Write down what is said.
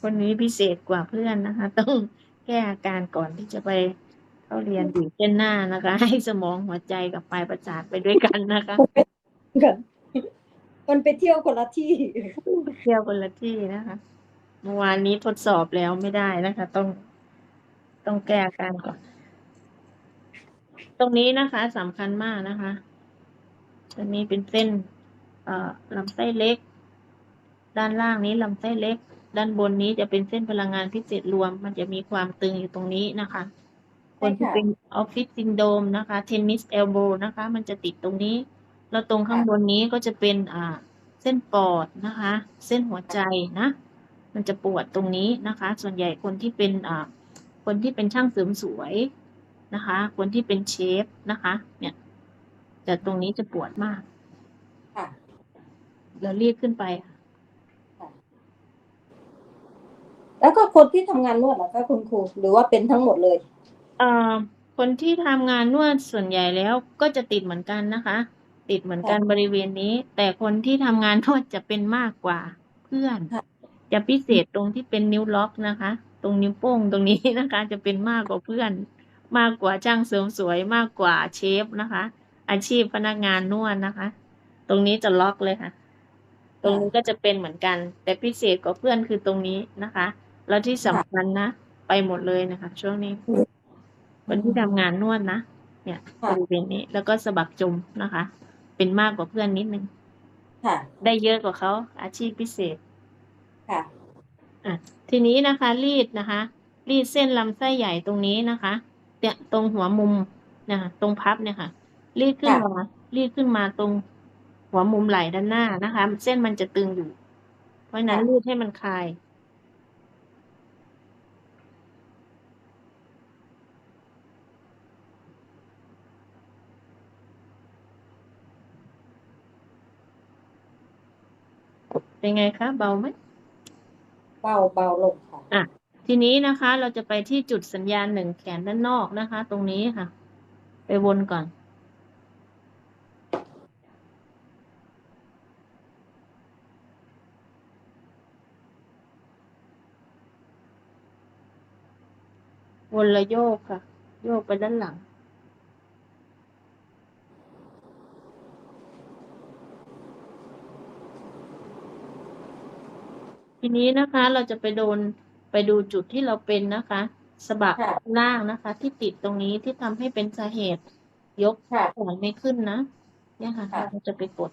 คนนี้พิเศษกว่าเพื่อนนะคะ ต้องแก้อาการก่อนที่จะไปเข้าเรียนอยู่เส้นหน้านะคะ ให้สมองหัวใจกับปลายประสาทไปด้วยกันนะคะกันมันไปเที่ยวคนละที่ เที่ยวคนละที่นะคะเมื่อวานนี้ทดสอบแล้วไม่ได้นะคะ ต้องต้องแก้อาการก่อน ตรงนี้นะคะสำคัญมากนะคะอันนี้เป็นเส้น เอ่อลำไส้เล็ก ด้านล่างนี้ลำไส้เล็ก ด้านบนนี้จะเป็นเส้นพลังงานพิเศษรวม มันจะมีความตึงอยู่ตรงนี้นะคะ คนที่ใช่ค่ะเป็นออฟฟิศซินโดมนะคะเทนนิสเอลโบนะคะ มันจะติดตรงนี้ แล้วตรงข้างบนนี้ก็จะเป็นอ่าเส้นปอดนะคะ เส้นหัวใจนะ มันจะปวดตรงนี้นะคะ ส่วนใหญ่คนที่เป็นอ่าคนที่เป็นช่างเสริมสวยนะคะ คนที่เป็นเชฟนะคะ เนี่ยจะตรงนี้จะปวดมาก ค่ะแล้วรีบขึ้นไปค่ะ แล้วก็คนที่ทำงานนวดเหรอคะคุณครูหรือว่าเป็นทั้งหมดเลยเอ่อคนที่ทำงานนวดส่วนใหญ่แล้วก็จะติดเหมือนกันนะคะ ติดเหมือนกันบริเวณนี้ แต่คนที่ทำงานนวดจะเป็นมากกว่า เพื่อนค่ะจะพิเศษตรงที่เป็นนิ้วล็อกนะคะ ตรงนิ้วโป้งตรงนี้นะคะ จะเป็นมากกว่าเพื่อน มากกว่าช่างเสริมสวยมากกว่าเชฟนะคะ อาชีพพนักงานนวดนะคะ ตรงนี้จะล็อกเลยค่ะ ตรงนี้ก็จะเป็นเหมือนกัน แต่พิเศษกว่าเพื่อนคือตรงนี้นะคะ แล้วที่สำคัญนะ ไปหมดเลยนะคะ ช่วงนี้คนที่ทำงานนวดนะเนี่ยค่ะบริเวณนี้ แล้วก็สะบักจมนะคะ เป็นมากกว่าเพื่อนนิดนึงค่ะได้เยอะกว่าเขาอาชีพพิเศษค่ะอะทีนี้นะคะ รีดนะคะ รีดเส้นลำไส้ใหญ่ตรงนี้นะคะเนี่ยตรงหัวมุมนะคะตรงพับเนี่ยค่ะ รีดขึ้นค่ะมารีดขึ้นมาตรงหัวมุมไหล่ด้านหน้านะคะ เส้นมันจะตึงอยู่ เพราะฉะนั้นรีดให้มันคลาย เป็นไงคะ เบาไหมเบาเบาลงค่ะอะ ทีนี้นะคะ เราจะไปที่จุดสัญญาณหนึ่งแขนด้านนอกนะคะ ตรงนี้ค่ะ ไปวนก่อน วนและโยกค่ะ โยกไปด้านหลัง ทีนี้นะคะเราจะไปโดนไปดูจุดที่เราเป็นนะคะสะบักค่ะล่างนะคะ ที่ติดตรงนี้ที่ทำให้เป็นสาเหตุยกค่ะแขนไม่ขึ้นนะเนี่ยค่ะค่ะ เราจะไปกด